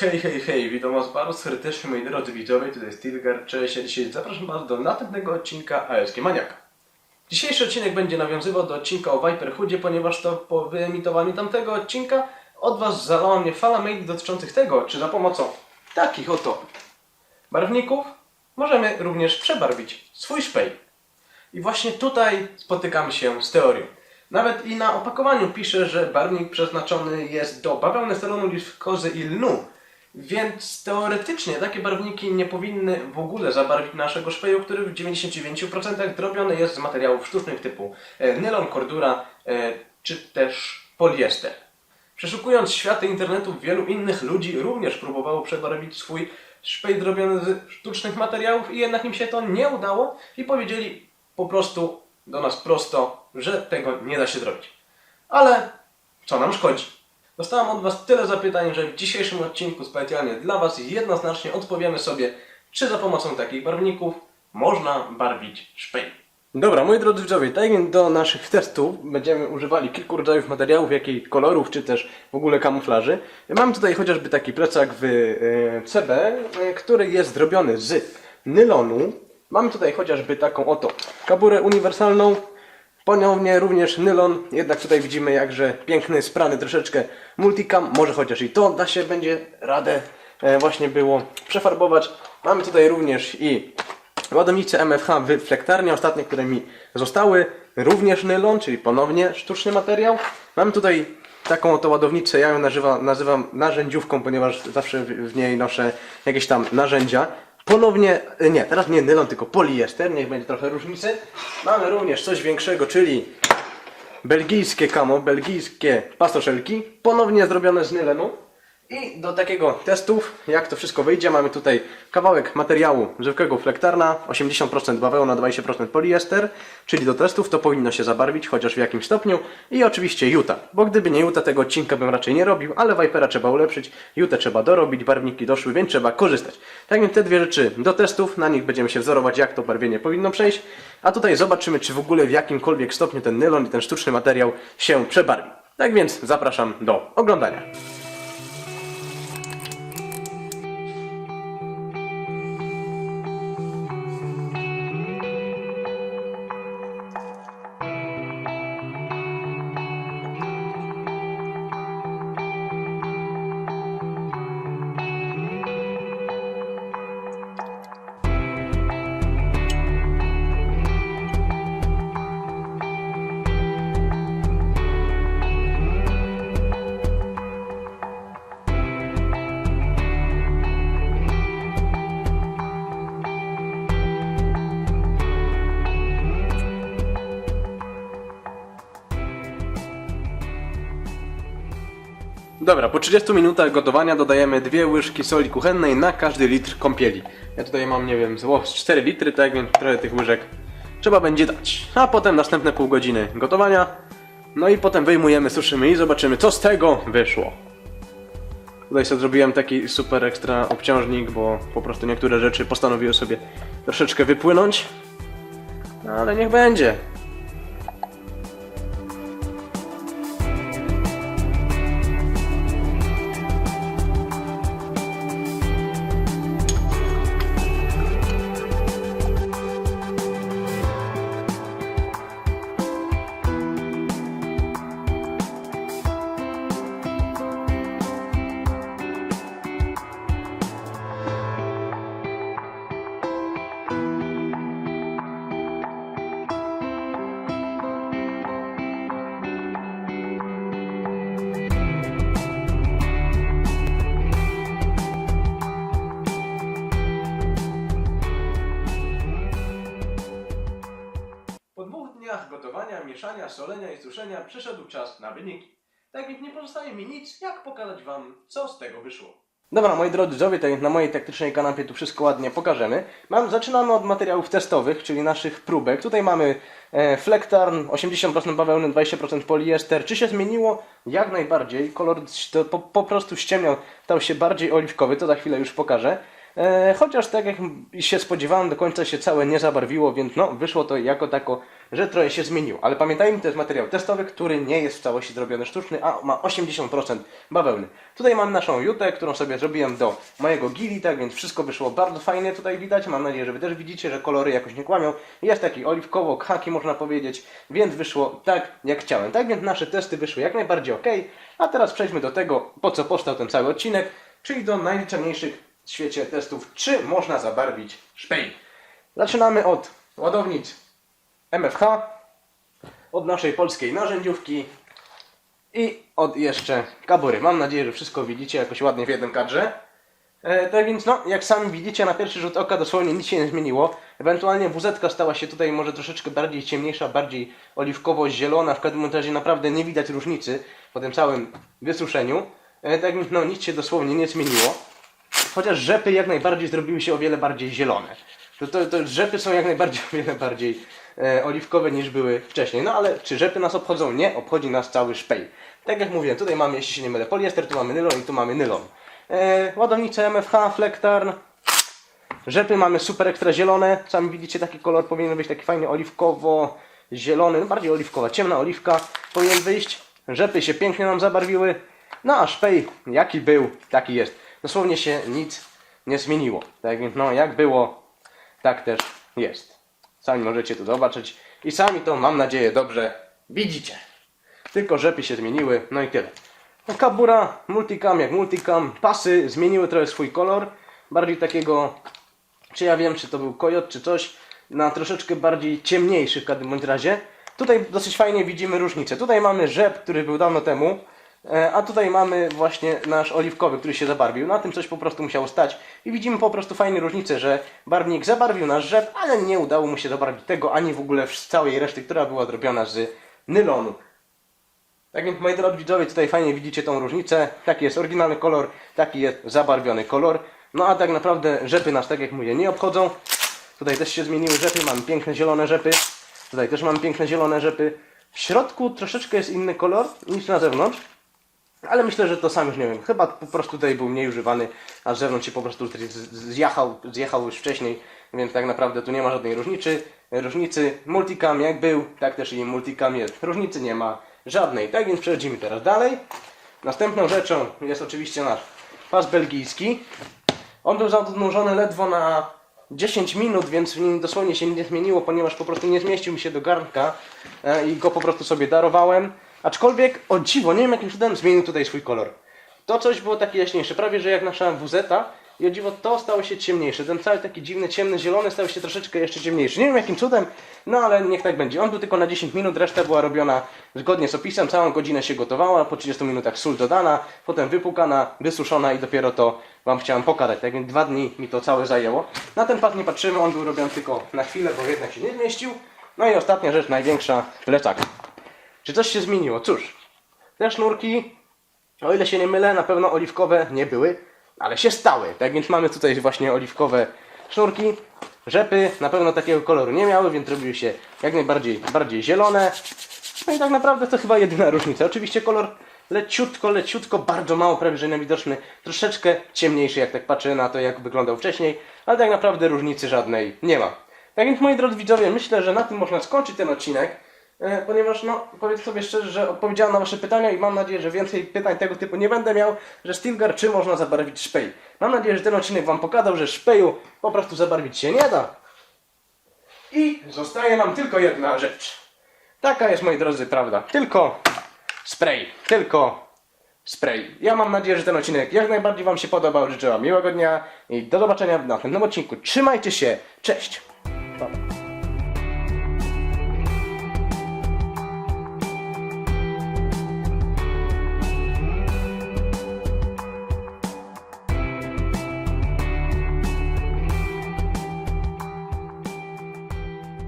Hej, hej, hej, witam was bardzo serdecznie moi drodzy widzowie, tutaj jest Tilgar, cześć, a dzisiaj zapraszam was do następnego odcinka ASK Maniaka. Dzisiejszy odcinek będzie nawiązywał do odcinka o Viper Hoodzie, ponieważ to po wyemitowaniu tamtego odcinka od was zalała mnie fala maili dotyczących tego, czy za pomocą takich oto barwników możemy również przebarwić swój szpej. I właśnie tutaj spotykamy się z teorią. Nawet i na opakowaniu pisze, że barwnik przeznaczony jest do bawełny, salonu, kozy i lnu. Więc teoretycznie takie barwniki nie powinny w ogóle zabarwić naszego szpeju, który w 99% zrobiony jest z materiałów sztucznych typu e, nylon, kordura e, czy też poliester. Przeszukując światy internetu, wielu innych ludzi również próbowało przebarwić swój szpej zrobiony z sztucznych materiałów i jednak im się to nie udało i powiedzieli po prostu do nas prosto, że tego nie da się zrobić. Ale co nam szkodzi? Dostałem od Was tyle zapytań, że w dzisiejszym odcinku specjalnie dla Was jednoznacznie odpowiemy sobie, czy za pomocą takich barwników można barwić szpej. Dobra, moi drodzy widzowie, tak jak do naszych testów będziemy używali kilku rodzajów materiałów, jak i kolorów, czy też w ogóle kamuflaży. Mam tutaj chociażby taki plecak w e, CB, e, który jest zrobiony z nylonu. Mamy tutaj chociażby taką oto kaburę uniwersalną, Ponownie również nylon, jednak tutaj widzimy jakże piękny, sprany troszeczkę multicam, może chociaż i to da się będzie radę e, właśnie było przefarbować. Mamy tutaj również i ładownice MFH w flektarni, ostatnie, które mi zostały, również nylon, czyli ponownie sztuczny materiał. Mamy tutaj taką oto ładownicę, ja ją nazywa, nazywam narzędziówką, ponieważ zawsze w niej noszę jakieś tam narzędzia. Ponownie, e, nie, teraz nie nylon, tylko poliester, niech będzie trochę różnicy. Mamy również coś większego, czyli belgijskie kamo, belgijskie pastoszelki, ponownie zrobione z nylenu. I do takiego testów, jak to wszystko wyjdzie, mamy tutaj kawałek materiału żywkiego flektarna, 80% bawełna, 20% poliester, czyli do testów to powinno się zabarwić, chociaż w jakimś stopniu. I oczywiście juta, bo gdyby nie juta, tego odcinka bym raczej nie robił, ale Vipera trzeba ulepszyć, jutę trzeba dorobić, barwniki doszły, więc trzeba korzystać. Tak więc te dwie rzeczy do testów, na nich będziemy się wzorować, jak to barwienie powinno przejść, a tutaj zobaczymy, czy w ogóle w jakimkolwiek stopniu ten nylon i ten sztuczny materiał się przebarwi. Tak więc zapraszam do oglądania. Dobra, po 30 minutach gotowania dodajemy dwie łyżki soli kuchennej na każdy litr kąpieli. Ja tutaj mam, nie wiem, z 4 litry, tak więc trochę tych łyżek trzeba będzie dać. A potem następne pół godziny gotowania. No i potem wyjmujemy, suszymy i zobaczymy, co z tego wyszło. Tutaj sobie zrobiłem taki super ekstra obciążnik, bo po prostu niektóre rzeczy postanowiły sobie troszeczkę wypłynąć. No ale niech będzie. Gotowania, mieszania, solenia i suszenia przyszedł czas na wyniki. Tak więc nie pozostaje mi nic, jak pokazać Wam, co z tego wyszło. Dobra, moi drodzy widzowie, tak na mojej taktycznej kanapie tu wszystko ładnie pokażemy. Mam, zaczynamy od materiałów testowych, czyli naszych próbek. Tutaj mamy e, flektarn, 80% bawełny, 20% poliester. Czy się zmieniło? Jak najbardziej. Kolor po, po prostu ściemniał, stał się bardziej oliwkowy, to za chwilę już pokażę. E, chociaż tak jak się spodziewałem, do końca się całe nie zabarwiło, więc no, wyszło to jako tako że trochę się zmienił. Ale pamiętajmy, to jest materiał testowy, który nie jest w całości zrobiony sztuczny, a ma 80% bawełny. Tutaj mam naszą jutę, którą sobie zrobiłem do mojego gili, tak więc wszystko wyszło bardzo fajnie tutaj widać. Mam nadzieję, że Wy też widzicie, że kolory jakoś nie kłamią. Jest taki oliwkowo, khaki można powiedzieć, więc wyszło tak jak chciałem. Tak więc nasze testy wyszły jak najbardziej ok. A teraz przejdźmy do tego, po co powstał ten cały odcinek, czyli do najliczniejszych w świecie testów, czy można zabarwić szpej. Zaczynamy od ładownic MFH, od naszej polskiej narzędziówki i od jeszcze kabury. Mam nadzieję, że wszystko widzicie jakoś ładnie w jednym kadrze. E, tak więc no, jak sami widzicie, na pierwszy rzut oka dosłownie nic się nie zmieniło. Ewentualnie WZ stała się tutaj może troszeczkę bardziej ciemniejsza, bardziej oliwkowo-zielona. W każdym razie naprawdę nie widać różnicy po tym całym wysuszeniu. E, tak więc no, nic się dosłownie nie zmieniło. Chociaż rzepy jak najbardziej zrobiły się o wiele bardziej zielone. To, to, to rzepy są jak najbardziej o wiele bardziej e, oliwkowe niż były wcześniej. No ale czy rzepy nas obchodzą? Nie, obchodzi nas cały szpej. Tak jak mówiłem, tutaj mamy, jeśli się nie mylę, poliester, tu mamy nylon i tu mamy nylon. E, MFH, Flektarn. Rzepy mamy super ekstra zielone. Sami widzicie, taki kolor powinien być taki fajnie oliwkowo zielony, no bardziej oliwkowa, ciemna oliwka powinien wyjść. Rzepy się pięknie nam zabarwiły. No a szpej jaki był, taki jest. Dosłownie się nic nie zmieniło. Tak więc no jak było, tak też jest. Sami możecie to zobaczyć i sami to mam nadzieję dobrze widzicie. Tylko rzepy się zmieniły, no i tyle. No, Kabura, multicam jak multicam, pasy zmieniły trochę swój kolor. Bardziej takiego, czy ja wiem, czy to był kojot, czy coś, na troszeczkę bardziej ciemniejszy w każdym razie. Tutaj dosyć fajnie widzimy różnicę. Tutaj mamy rzep, który był dawno temu, a tutaj mamy właśnie nasz oliwkowy, który się zabarwił. Na tym coś po prostu musiało stać i widzimy po prostu fajnie różnicę, że barwnik zabarwił nasz rzep, ale nie udało mu się zabarwić tego, ani w ogóle całej reszty, która była zrobiona z nylonu. Tak więc moi drodzy widzowie, tutaj fajnie widzicie tą różnicę. Taki jest oryginalny kolor, taki jest zabarwiony kolor. No a tak naprawdę rzepy nas, tak jak mówię, nie obchodzą. Tutaj też się zmieniły rzepy, mamy piękne zielone rzepy. Tutaj też mamy piękne zielone rzepy. W środku troszeczkę jest inny kolor niż na zewnątrz. Ale myślę, że to sam już nie wiem. Chyba po prostu tutaj był mniej używany, a z zewnątrz się po prostu zjechał, zjechał już wcześniej, więc tak naprawdę tu nie ma żadnej różnicy. Różnicy multicam jak był, tak też i multicam jest. Różnicy nie ma żadnej. Tak więc przechodzimy teraz dalej. Następną rzeczą jest oczywiście nasz pas belgijski. On był zanurzony ledwo na 10 minut, więc dosłownie się nie zmieniło, ponieważ po prostu nie zmieścił mi się do garnka e, i go po prostu sobie darowałem. Aczkolwiek, o dziwo, nie wiem jakim cudem zmienił tutaj swój kolor. To coś było takie jaśniejsze, prawie że jak nasza WZ i o dziwo to stało się ciemniejsze. Ten cały taki dziwny, ciemny, zielony stał się troszeczkę jeszcze ciemniejszy. Nie wiem jakim cudem, no ale niech tak będzie. On był tylko na 10 minut, reszta była robiona zgodnie z opisem, całą godzinę się gotowała, po 30 minutach sól dodana, potem wypłukana, wysuszona i dopiero to Wam chciałem pokazać. Tak więc dwa dni mi to całe zajęło. Na ten pas nie patrzymy, on był robiony tylko na chwilę, bo jednak się nie zmieścił. No i ostatnia rzecz, największa, plecak. Czy coś się zmieniło? Cóż, te sznurki, o ile się nie mylę, na pewno oliwkowe nie były, ale się stały. Tak więc mamy tutaj właśnie oliwkowe sznurki. Rzepy na pewno takiego koloru nie miały, więc robiły się jak najbardziej bardziej zielone. No i tak naprawdę to chyba jedyna różnica. Oczywiście kolor leciutko, leciutko, bardzo mało, prawie że niewidoczny. Troszeczkę ciemniejszy, jak tak patrzę na to, jak wyglądał wcześniej, ale tak naprawdę różnicy żadnej nie ma. Tak więc moi drodzy widzowie, myślę, że na tym można skończyć ten odcinek. E, ponieważ no, powiedz sobie szczerze, że odpowiedziałem na Wasze pytania i mam nadzieję, że więcej pytań tego typu nie będę miał, że Stilgar czy można zabarwić szpej. Mam nadzieję, że ten odcinek Wam pokazał, że szpeju po prostu zabarwić się nie da. I zostaje nam tylko jedna rzecz. Taka jest, moi drodzy, prawda. Tylko spray. Tylko spray. Ja mam nadzieję, że ten odcinek jak najbardziej Wam się podobał. Życzę Wam miłego dnia i do zobaczenia w następnym odcinku. Trzymajcie się. Cześć!